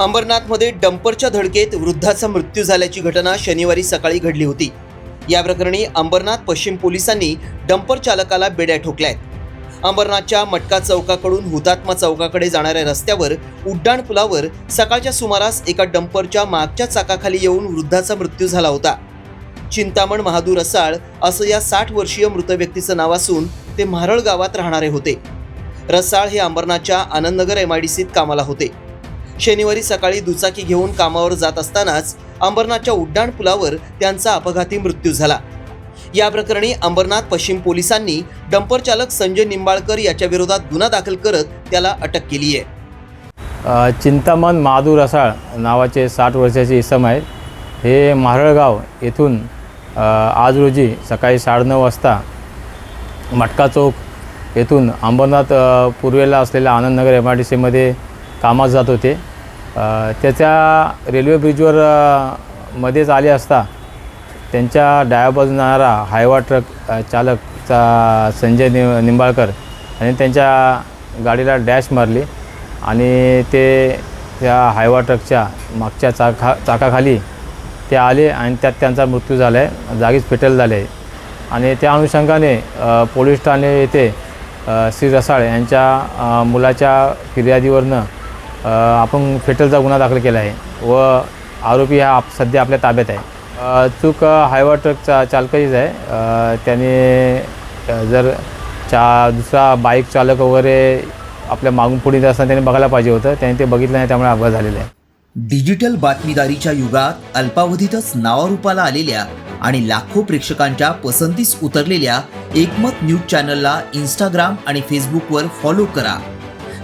अंबरनाथमध्ये डंपरच्या धडकेत वृद्धाचा मृत्यू झाल्याची घटना शनिवारी सकाळी घडली होती. या प्रकरणी अंबरनाथ पश्चिम पोलिसांनी डंपर चालकाला बेड्या ठोकल्यात अंबरनाथच्या मटका चौकाकडून हुतात्मा चौकाकडे जाणाऱ्या रस्त्यावर उड्डाण पुलावर सकाळच्या सुमारास एका डंपरच्या मागच्या चाकाखाली येऊन वृद्धाचा मृत्यू झाला होता. चिंतामण महादूर रसाळ असं या साठ वर्षीय मृत व्यक्तीचं नाव असून ते म्हारळ गावात राहणारे होते. रसाळ हे अंबरनाथच्या आनंदनगर एम आय डी सीत कामाला होते. शनिवारी सकाळी दुचाकी घेऊन कामावर जात असतानाच अंबरनाथच्या उड्डाण पुलावर त्यांचा अपघाती मृत्यू झाला. या प्रकरणी अंबरनाथ पश्चिम पोलिसांनी डंपर चालक संजय निंबाळकर याच्या विरोधात गुन्हा दाखल करत त्याला अटक केली आहे. चिंतामण महादूर रसाळ नावाचे साठ वर्षाचे इसम आहेत. हे मारळगाव येथून आज रोजी सकाळी साडेनऊ वाजता मटका चौक येथून अंबरनाथ पूर्वेला असलेल्या आनंदनगर एम आर डी सीमध्ये कामात जात होते. त्याच्या रेल्वे ब्रिजवर मध्येच आले असता त्यांच्या डाव्या बाजून जाणारा हायवा ट्रक चालकचा संजय नि निंबाळकर आणि त्यांच्या गाडीला डॅश मारली आणि ते त्या हायवा ट्रकच्या मागच्या चाका चाकाखाली ते आले आणि त्यात त्यांचा मृत्यू झाला आहे जागीच फेटल झाले आहे आणि त्या अनुषंगाने पोलीस ठाणे येथे श्री रसाळ यांच्या मुलाच्या फिर्यादीवरनं आपण फेटलचा गुन्हा दाखल केला आहे व आरोपी हा आप सध्या आपल्या ताब्यात आहे. चूक हायवा ट्रकचा चालकाचीच आहे. त्याने जर चा दुसरा बाईक चालक वगैरे आपल्या मागून पुढे येत असताना त्याने बघायला पाहिजे होतं. त्याने ते बघितलं नाही त्यामुळे अपघात झालेला आहे. डिजिटल बातमीदारीच्या युगात अल्पावधीतच नावारूपाला आलेल्या आणि लाखो प्रेक्षकांच्या पसंतीस उतरलेल्या एकमत न्यूज चॅनलला इंस्टाग्राम आणि फेसबुकवर फॉलो करा.